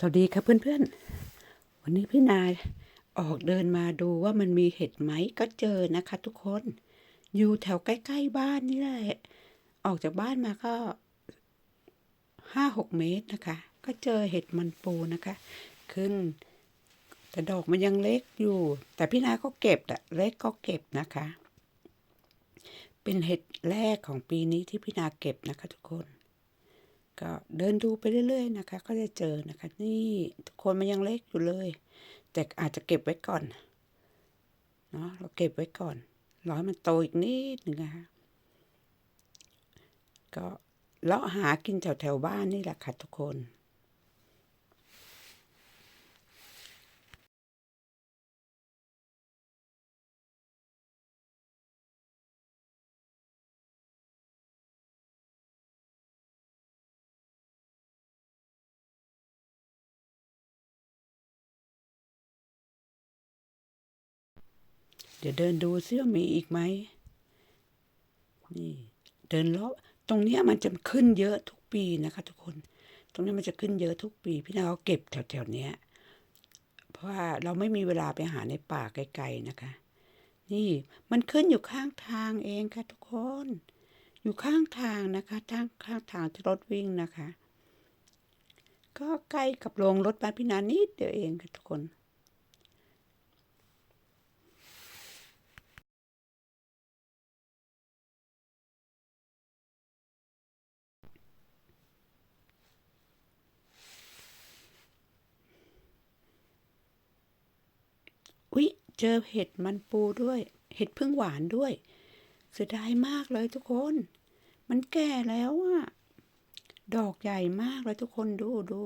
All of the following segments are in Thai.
สวัสดีครับเพื่อนๆ วันนี้พี่นายออกเดินมาดูว่ามันมีเห็ดไหมก็เจอนะคะ ทุกคน อยู่แถวใกล้ๆบ้านนี่แหละ ออกจากบ้านมาก็ห้าหกเมตรนะคะ ก็เจอเห็ดมันปูนะคะ ขึ้น แต่ดอกมันยังเล็กอยู่ แต่พี่นายก็เก็บอะเล็กก็เก็บนะคะ เป็นเห็ดแรกของปีนี้ที่พี่นาเก็บนะคะ ทุกคน ก็เดินดูไปเรื่อยๆนะคะ ก็จะเจอนะคะ นี่ทุกคนมันยังเล็กอยู่เลย แต่อาจจะเก็บไว้ก่อนเนาะเราเก็บไว้ก่อนร้อยมันโตอีกนิดหนึ่งนะคะก็เลาะหากินแถวแถวๆบ้านนี่แหละค่ะทุกคน เดี๋ยวเดินดูซิว่ามีอีกไหมนี่เดินเลาะตรงเนี้ยมันจะขึ้นเยอะทุกปีนะคะ ทุกคน ตรงนี้มันจะขึ้นเยอะทุกปี พี่นาเขาเก็บแถวๆเนี้ย เพราะว่าเราไม่มีเวลาไปหาในป่าไกลๆนะคะ นี่มันขึ้นอยู่ข้างทางเองค่ะ ทุกคน อยู่ข้างทางนะคะทางข้างทางที่รถวิ่งนะคะ ก็ใกล้กับโรงรถบ้านพี่นานิดเดียวเองค่ะทุกคน อุ๊ย เจอเห็ดมันปูด้วย เห็ดพึ่งหวานด้วย เสียดายมากเลยทุกคน มันแก่แล้วอะดอกใหญ่มากเลยทุกคนดูดู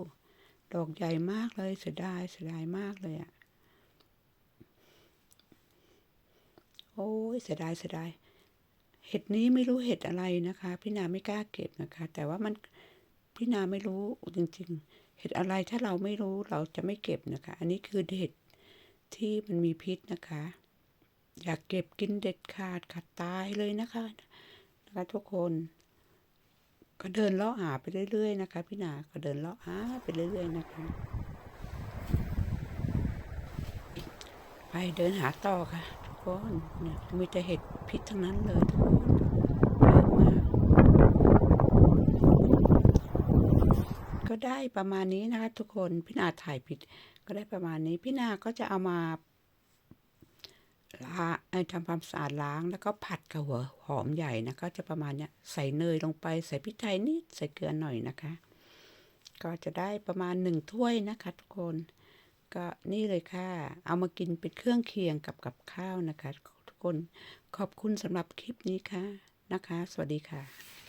ดอกใหญ่มากเลยเสียดายเสียดายมากเลยอะโอ้ยเสียดายเสียดายเห็ดนี้ไม่รู้เห็ดอะไรนะคะ พี่นาไม่กล้าเก็บนะคะ แต่ว่ามันพี่นาไม่รู้จริง ๆ เห็ดอะไรถ้าเราไม่รู้เราจะไม่เก็บนะคะ อันนี้คือเห็ด ที่มันมีพิษนะคะ อยากเก็บกินเด็ดขาดขาดตายเลยนะคะนะคะทุกคนก็เดินเลาะหาไปเรื่อยๆนะคะ พี่นาก็เดินเลาะหาไปเรื่อยๆนะคะ ไปเดินหาต่อค่ะ ทุกคนเนี่ยมีแต่เห็ดพิษทั้งนั้นเลยทุกคนเยอะมากก็ได้ประมาณนี้นะคะ ทุกคนพี่นาถ่ายผิดก็ได้ประมาณนี้ พี่นาก็จะเอามาล้างทำความสะอาดล้างแล้วก็ผัดกับหัวหอมใหญ่นะก็จะประมาณเนี้ยใส่เนยลงไปใส่พริกไทยนิดใส่เกลือหน่อยนะคะ ก็จะได้ประมาณหนึ่งถ้วยนะคะทุกคน ก็นี่เลยค่ะ เอามากินเป็นเครื่องเคียงกับกับข้าวนะคะ ทุกคนขอบคุณสำหรับคลิปนี้ค่ะนะคะ สวัสดีค่ะ